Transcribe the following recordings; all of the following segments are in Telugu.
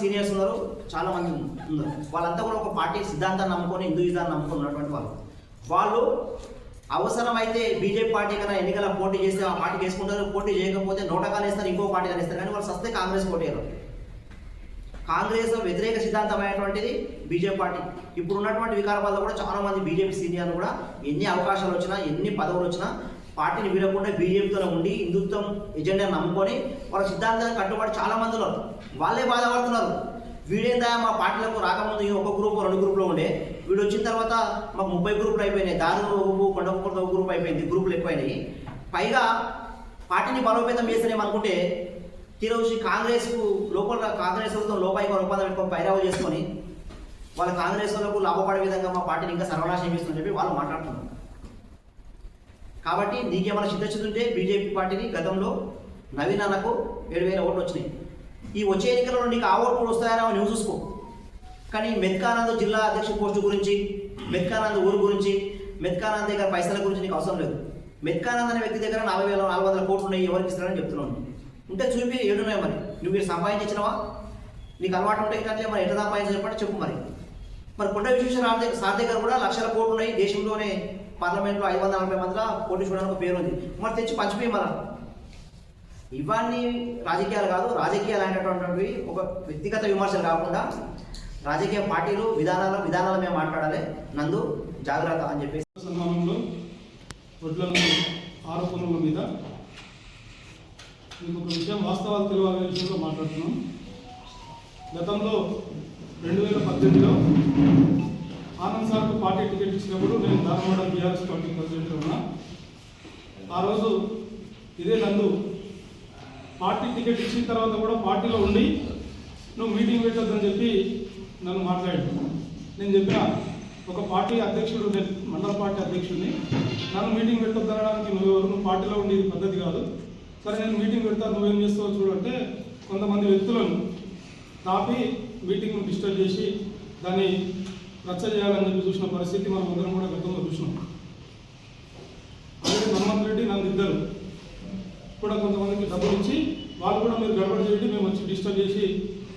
సీనియర్స్ ఉన్నారు చాలా మంది ఉన్నారు. వాళ్ళంతా కూడా ఒక పార్టీ సిద్ధాంతాన్ని నమ్ముకొని హిందూయిజాన్ని నమ్ముకొని ఉన్నటువంటి వాళ్ళు. వాళ్ళు అవసరమైతే బీజేపీ పార్టీ కన్నా ఎన్నికల పోటీ చేస్తే ఆ పార్టీకి వేసుకుంటారు పోటీ చేయకపోతే నోటకాలు వేస్తారు ఇంకో పార్టీ వేస్తారు కానీ వాళ్ళు సస్తే కాంగ్రెస్ పోటీ కాంగ్రెస్ వ్యతిరేక సిద్ధాంతమైనటువంటిది బీజేపీ పార్టీ. ఇప్పుడు ఉన్నటువంటి వికారాబాద్లో కూడా చాలా మంది బీజేపీ సీనియర్లు కూడా ఎన్ని అవకాశాలు వచ్చినా ఎన్ని పదవులు వచ్చినా పార్టీని వీడకుండా బీజేపీతోనే ఉండి హిందుత్వం ఎజెండా నమ్ముకొని వాళ్ళ సిద్ధాంతానికి కట్టుబడి చాలా మంది ఉన్నారు. వాళ్ళే బాధపడుతున్నారు. వీడేందా మా పార్టీలకు రాకముందు ఒక గ్రూప్ రెండు గ్రూప్లో ఉండే. వీడు వచ్చిన తర్వాత మాకు ముప్పై గ్రూపులు అయిపోయినాయి. దారుణ గ్రూపు కొండకొండ ఒక గ్రూప్ అయిపోయింది. గ్రూపులు ఎక్కువైనాయి. పైగా పార్టీని బలోపేతం చేస్తేనేమనుకుంటే తీరవచ్చి కాంగ్రెస్కు లోపల కాంగ్రెస్ వాళ్ళతో లోపాయికి ఒప్పందం పెట్టుకొని పైరావు చేసుకొని వాళ్ళ కాంగ్రెస్ వాళ్ళకు లాభపడే విధంగా మా పార్టీని ఇంకా సర్వనాశం చేస్తుందని చెప్పి వాళ్ళు మాట్లాడుతున్నారు. కాబట్టి నీకేమైనా చిత్తశుద్ధి ఉంటే బీజేపీ పార్టీని గతంలో నవీన్ అన్నకు ఏడు వేల ఓట్లు వచ్చినాయి. ఈ వచ్చే ఎన్నికల్లో నీకు ఆ ఓట్లు కూడా వస్తాయని నువ్వు చూసుకో. కానీ మెత్కానంద్ జిల్లా అధ్యక్ష పోస్టు గురించి మెత్కానంద్ ఊరు గురించి మెత్కానంద్ దగ్గర పైసల గురించి నీకు అవసరం లేదు. మెత్కానంద్ అనే వ్యక్తి దగ్గర నలభై వేల నాలుగు వందల కోట్లు ఉన్నాయి ఎవరికి ఇస్తారని చెప్తున్నాను. ఉంటే చూపి ఏడున్నాయి మరి. నువ్వు మీరు సంపాదించినవా నీకు అలవాటు ఉంటే కానీ మరి ఎట్లా సంపాదించాలి చెప్పండి చెప్పు మరి. మరి కొండ విశ్వేశ్వర దగ్గర సార్ దగ్గర కూడా లక్షల కోట్లు ఉన్నాయి దేశంలోనే పార్లమెంట్లో ఐదు వందల నలభై మందిలో పోటీ చూడడానికి పేరు ఉంది. మరి తెచ్చి పంచిపోయి మన ఇవన్నీ రాజకీయాలు కాదు రాజకీయాలు అనేటటువంటివి ఒక వ్యక్తిగత విమర్శలు కాకుండా రాజకీయ పార్టీలు విధానాలు విధానాలు మేము మాట్లాడాలి. నందు జాగ్రత్త అని చెప్పేసి. సంఘంలో వడ్లను ఆరోపణల మీద మీకు ఒక విషయం వాస్తవాలు తెలియాలనే విషయంలో మాట్లాడుతున్నాం. గతంలో రెండు వేల పద్దెనిమిదిలో ఆనంద్ సార్కు పార్టీ టికెట్ ఇచ్చినప్పుడు నేను ధారవాడ బీఆర్ఎస్ పార్టీ ప్రెసిడెంట్ ఉన్నా. ఆ రోజు ఇదే నందు పార్టీ టికెట్ ఇచ్చిన తర్వాత కూడా పార్టీలో ఉండి నువ్వు మీటింగ్ పెట్టొద్దని చెప్పి నన్ను మాట్లాడు నేను చెప్పిన ఒక పార్టీ అధ్యక్షుడు మండల పార్టీ అధ్యక్షుడిని నన్ను మీటింగ్ పెట్టొద్దనడానికి నువ్వు ఎవరు? నువ్వు పార్టీలో ఉండేది పద్ధతి కాదు. సరే నేను మీటింగ్ పెడతాను నువ్వేం చేస్తావు చూడంటే కొంతమంది వ్యక్తులను కాపీ మీటింగ్ను డిస్టర్బ్ చేసి దాన్ని రచ్చ చేయాలని చెప్పి చూసిన పరిస్థితి మనం అందరం కూడా గతంలో చూసినాం. అలాగే హనుమంత్ రెడ్డి నన్ను ఇద్దరు. కూడా కొంతమందికి డబ్బులు ఇచ్చి వాళ్ళు కూడా మీరు గడబడి చేయండి మేము వచ్చి డిస్టర్బ్ చేసి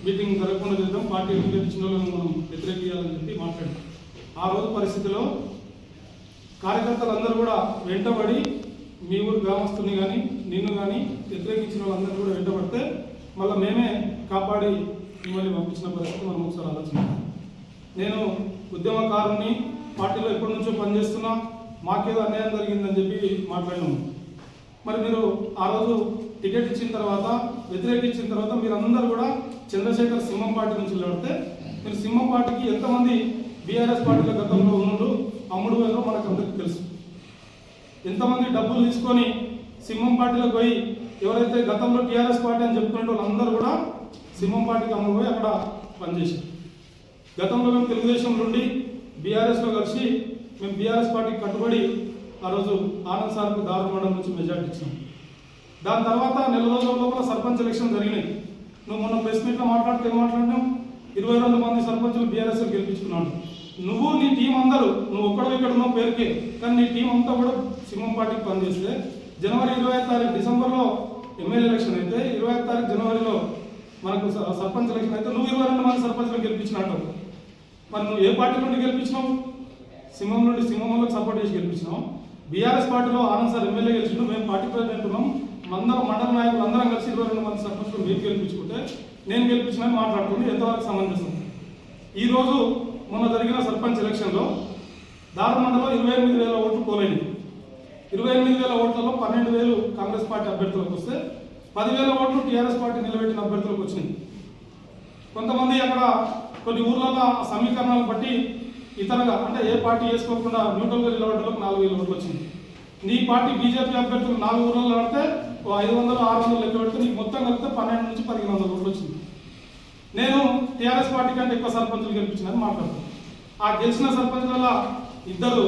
మీటింగ్ జరగకుండా చేద్దాం పార్టీ టికెట్ ఇచ్చిన వాళ్ళని మనం వ్యతిరేకించాలని చెప్పి మాట్లాడాం. ఆ రోజు పరిస్థితిలో కార్యకర్తలందరూ కూడా వెంటబడి మీ ఊరు గ్రామస్తుని కానీ నిన్ను కానీ వ్యతిరేకించిన వాళ్ళందరూ కూడా వెంటబడితే మళ్ళీ మేమే కాపాడి మిమ్మల్ని పంపించిన పరిస్థితి మనం ఒకసారి ఆలోచించాలి నేను ఉద్యమకారుని పార్టీలో ఎప్పటి నుంచో పనిచేస్తున్నా మాకేదో అన్యాయం జరిగిందని చెప్పి మాట్లాడినాము మరి మీరు ఆ రోజు టికెట్ ఇచ్చిన తర్వాత వ్యతిరేకించిన తర్వాత మీరందరూ కూడా చంద్రశేఖర్ సింహం పార్టీ నుంచి నిలబడితే మీరు సింహం పార్టీకి ఎంతమంది బీఆర్ఎస్ పార్టీల గతంలో ఉన్నోళ్ళు అమ్ముడు వేలో మనకు అందరికీ తెలుసు. ఎంతమంది డబ్బులు తీసుకొని సింహం పార్టీలో పోయి ఎవరైతే గతంలో టీఆర్ఎస్ పార్టీ అని చెప్పుకునే వాళ్ళందరూ కూడా సింహం పార్టీకి అమ్ముడు పోయి అక్కడ పనిచేశారు. గతంలో మేము తెలుగుదేశం నుండి బీఆర్ఎస్లో కలిసి మేము బీఆర్ఎస్ పార్టీకి కట్టుబడి ఆ రోజు ఆనంద్ సార్కు దారుణం నుంచి మెజార్టీ ఇచ్చాం దాని తర్వాత నెల రోజుల లోపల సర్పంచ్ ఎలక్షన్ జరిగినాయి. నువ్వు మొన్న ప్రెస్ మీట్లో మాట్లాడితే ఏం మాట్లాడినాం? ఇరవై రెండు మంది సర్పంచులు బీఆర్ఎస్ గెలిపించుకున్నాడు. నువ్వు నీ టీం అందరూ నువ్వు ఒక్కడో ఇక్కడ ఉన్నావు పేరుకే కానీ నీ టీం అంతా కూడా సింహం పార్టీకి పనిచేస్తే జనవరి ఇరవై ఐదు తారీఖు డిసెంబర్లో ఎమ్మెల్యే ఎలక్షన్ అయితే ఇరవై ఐదు తారీఖు జనవరిలో మనకు స- సర్పంచ్ ఎలక్షన్ అయితే నువ్వు ఇరవై రెండు మంది సర్పంచ్లు గెలిపించినట్టు. మరి నువ్వు ఏ పార్టీ నుండి గెలిపించినావు? సింహం నుండి సింహంలో సపోర్ట్ చేసి గెలిపించినావు. బీఆర్ఎస్ పార్టీలో ఆనంద్ సార్ ఎమ్మెల్యే గెలిచిండు మేము పార్టీ ప్రెసిడెంట్ ఉన్నాం మందరం మండల నాయకులు అందరం కలిసి ఇరవై రెండు మంది సర్పంచులు మీరు గెలిపించుకుంటే నేను గెలిపించిన మాట్లాడుకుంటే ఎంతవరకు సమంజసం? ఈరోజు మొన్న జరిగిన సర్పంచ్ ఎలక్షన్లో దారుమండలో ఇరవై ఎనిమిది వేల ఓట్లు పోలైంది ఇరవై ఎనిమిది వేల ఓట్లలో పన్నెండు వేలు కాంగ్రెస్ పార్టీ అభ్యర్థులకు వస్తే పదివేల ఓట్లు టీఆర్ఎస్ పార్టీ నిలబెట్టిన అభ్యర్థులకు వచ్చినాయి. కొంతమంది అక్కడ కొన్ని ఊర్లలో ఆ సమీకరణాలు బట్టి ఇతరగా అంటే ఏ పార్టీ వేసుకోకుండా న్యూట్రల్గా నిలబడ్డలకు నాలుగు వేల ఓట్లు వచ్చింది నీ పార్టీ బీజేపీ అభ్యర్థులు నాలుగు ఊర్లలో పడితే ఓ ఐదు వందలు ఆరు వందలు లెక్క పెడితే నీకు మొత్తం కలిపితే పన్నెండు నుంచి పదిహేను వందల ఓట్లు వచ్చింది నేను టీఆర్ఎస్ పార్టీ కంటే ఎక్కువ సర్పంచులు గెలిపించినని మాట్లాడుతాను ఆ గెలిచిన సర్పంచుల ఇద్దరు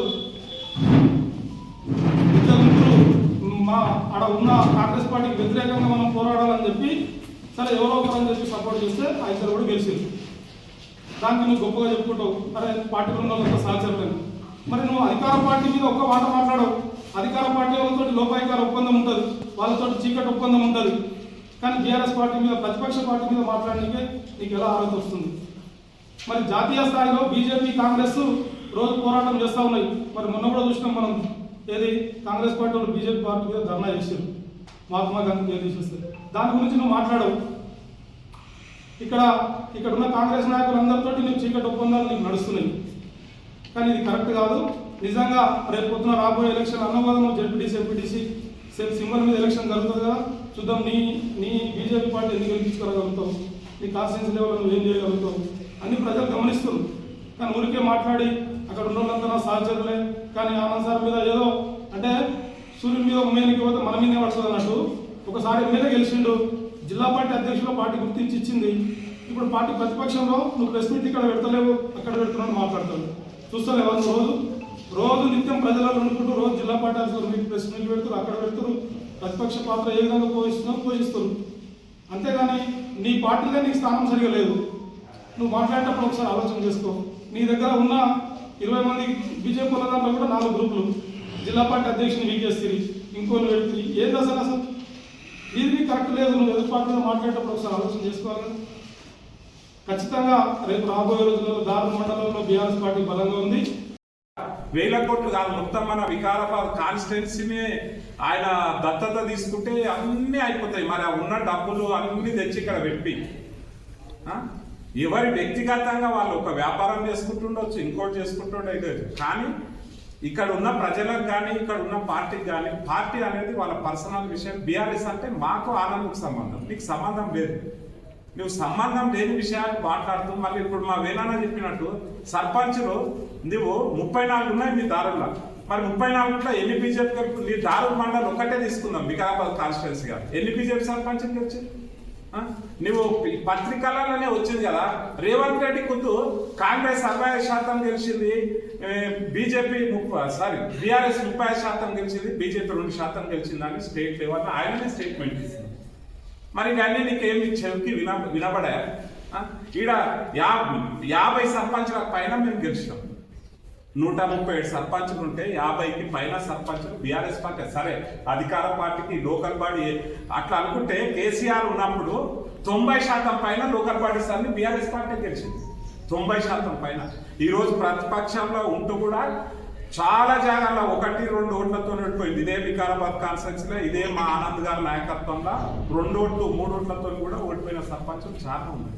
ఇద్దరు ముగ్గురు మా ఆడ ఉన్న కాంగ్రెస్ పార్టీకి వ్యతిరేకంగా మనం పోరాడాలని చెప్పి సరే ఎవరో ఒకరని చెప్పి సపోర్ట్ చేస్తే ఆ ఇద్దరు కూడా గెలిచింది. దానికి నువ్వు గొప్పగా చెప్పుకుంటావు. అరే పార్టీలో ఉన్న వాళ్ళంతా సహచరులని. మరి నువ్వు అధికార పార్టీ మీద ఒక్క మాట మాట్లాడవు. అధికార పార్టీ వాళ్ళతో లోపాధికార ఒప్పందం ఉంటుంది. వాళ్ళతో చీకటి ఒప్పందం ఉంటుంది. కానీ బీఆర్ఎస్ పార్టీ మీద ప్రతిపక్ష పార్టీ మీద మాట్లాడడానికి నీకు ఎలా ఆలోచన వస్తుంది? మరి జాతీయ స్థాయిలో బీజేపీ కాంగ్రెస్ రోజు పోరాటం చేస్తూ ఉన్నాయి. మరి మొన్న కూడా చూసినాం మనం ఏది? కాంగ్రెస్ పార్టీ వాళ్ళు బీజేపీ పార్టీ మీద ధర్నా చేశారు మహాత్మా గాంధీ జయంతి చేస్తే. దాని గురించి నువ్వు మాట్లాడవు. ఇక్కడ ఇక్కడ ఉన్న కాంగ్రెస్ నాయకులందరితో నీకు చీకటి ఒప్పందాలు నీకు నడుస్తున్నాయి. కానీ ఇది కరెక్ట్ కాదు. నిజంగా రేపు పొద్దున రాబోయే ఎలక్షన్ అన్నవాదం జడ్పీటీసీ ఎంపీటీసీ సేమ్ సింబల్ మీద ఎలక్షన్ జరుగుతుంది కదా. చూద్దాం నీ నీ బీజేపీ పార్టీ ఎందుకు గెలిపించుకోగలుగుతావు? నీ కాన్స్టిట్యూన్సీ లెవెల్ నువ్వు ఏం చేయగలుగుతావు? అన్ని ప్రజలు గమనిస్తున్నారు. కానీ ఊరికే మాట్లాడి అక్కడ ఉన్న వాళ్ళంతా సహచరులే. కానీ ఆనంద్ సార్ మీద ఏదో అంటే సూర్యుని మీద ఉమ్మేనికి పోతే మన మీదే పడుతుంది అన్నట్టు. ఒకసారి ఎమ్మెల్యే గెలిచిండు. జిల్లా పార్టీ అధ్యక్షులు పార్టీ గుర్తించి ఇచ్చింది. ఇప్పుడు పార్టీ ప్రతిపక్షంలో నువ్వు ప్రెస్ మీట్ ఇక్కడ పెడతలేవు అక్కడ పెడుతున్నాను మాట్లాడతావు చూస్తలేవా నువ్వు రోజు? రోజు నిత్యం ప్రజలలో అనుకుంటూ రోజు జిల్లా పార్టీ ఆఫీసర్ మీకు ప్రెస్ మీట్ పెడుతున్నారు అక్కడ పెడుతున్నారు ప్రతిపక్ష పాత్ర ఏ విధంగా పోషిస్తున్నావు పోషిస్తారు అంతేగాని నీ పార్టీలో నీకు స్థానం సరిగా లేదు. నువ్వు మాట్లాడేటప్పుడు ఒకసారి ఆలోచన చేసుకో. నీ దగ్గర ఉన్న ఇరవై మంది బీజేపీ దాంట్లో కూడా నాలుగు గ్రూపులు. జిల్లా పార్టీ అధ్యక్షుని వీకేస్తుంది ఇంకోళ్ళు పెడుతుంది ఏం దశలు అసలు? లేదు నువ్వు ఎదుర్పాటుగా మాట్లాడేటప్పుడు ఒకసారి ఆలోచన చేసుకోవాలి. ఖచ్చితంగా రేపు రాబోయే రోజుల్లో దారు మండలంలో బీఆర్ఎస్ పార్టీ బలంగా ఉంది. వేల కోట్లు కాదు మొత్తం మన వికారాబాద్ కాన్స్టిట్యున్సీని ఆయన దత్తత తీసుకుంటే అన్నీ అయిపోతాయి. మరి ఆ ఉన్న డబ్బులు అన్ని తెచ్చి ఇక్కడ పెట్టి ఎవరి వ్యక్తిగతంగా వాళ్ళు ఒక వ్యాపారం చేసుకుంటుండొచ్చు ఇంకోటి చేసుకుంటుండే కానీ ఇక్కడ ఉన్న ప్రజలకు కానీ ఇక్కడ ఉన్న పార్టీకి కానీ పార్టీ అనేది వాళ్ళ పర్సనల్ విషయం. బీఆర్ఎస్ అంటే మాకు ఆనందకు సంబంధం. నీకు సంబంధం లేదు. నువ్వు సంబంధం లేని విషయాలు మాట్లాడుతూ మళ్ళీ ఇప్పుడు మా వేణాన చెప్పినట్టు సర్పంచ్లు నువ్వు ముప్పై నాలుగు ఉన్నాయి మీ దారుల్లో. మరి ముప్పై నాలుగులో ఎన్ని బీజేపీ నీ దారు మండలం ఒక్కటే తీసుకుందాం వికారాబాద్ కాన్స్టిట్యున్సీగా. ఎన్ని బీజేపీ సర్పంచులు వచ్చి నువ్వు ఈ పత్రికలలోనే వచ్చింది కదా. రేవంత్ రెడ్డి ముందు కాంగ్రెస్ అరవై ఐదు శాతం గెలిచింది బీజేపీ ముప్పై సారీ బీఆర్ఎస్ ముప్పై ఐదు శాతం గెలిచింది బీజేపీ రెండు శాతం గెలిచిందని స్టేట్ లెవెల్ ఆయననే స్టేట్మెంట్ ఇస్తుంది మరి ఇవన్నీ నీకేమి చెవికి విన వినబడా ఈడ యా యాభై సర్పంచుల పైన మేము గెలిచినాం. నూట ముప్పై ఏడు సర్పంచులు ఉంటే యాభైకి పైన సర్పంచులు బీఆర్ఎస్ పార్టీ. సరే అధికార పార్టీకి లోకల్ బాడీ అట్లా అనుకుంటే కేసీఆర్ ఉన్నప్పుడు తొంభై శాతం పైన లోకల్ బాడీస్ అన్ని బీఆర్ఎస్ పార్టీ గెలిచింది. తొంభై శాతం పైన. ఈరోజు ప్రతిపక్షంలో ఉంటూ కూడా చాలా జాగాల్లో ఒకటి రెండు ఓట్లతో ఓడిపోయింది ఇదే వికారాబాద్ కాన్స్టెన్సీలో ఇదే మా ఆనంద్ గారి నాయకత్వంలో రెండు ఓట్లు మూడు ఓట్లతో కూడా ఓడిపోయిన సర్పంచులు చాలా ఉన్నాయి.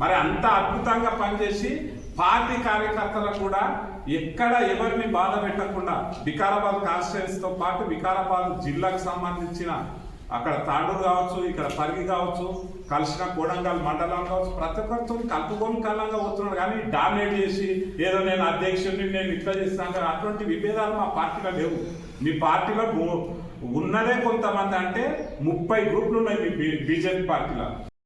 మరి అంత అద్భుతంగా పనిచేసి పార్టీ కార్యకర్తలకు కూడా ఎక్కడ ఎవరిని బాధ పెట్టకుండా వికారాబాద్ కాన్స్టిట్యున్సీతో పాటు వికారాబాద్ జిల్లాకు సంబంధించిన అక్కడ తాండూరు కావచ్చు ఇక్కడ పరిగి కావచ్చు కలిసిన కోడంగల్ మండలం కావచ్చు ప్రతి ఒక్కరితో కలుపుకొని కళ్ళంగా పోతున్నాడు. కానీ డామినేట్ చేసి ఏదో నేను అధ్యక్షుడిని నేను ఇట్లా చేస్తాను కానీ అటువంటి విభేదాలు మా పార్టీలో లేవు. మీ పార్టీలో ఉన్నదే కొంతమంది అంటే ముప్పై గ్రూపులు ఉన్నాయి మీ బీజేపీ పార్టీలో.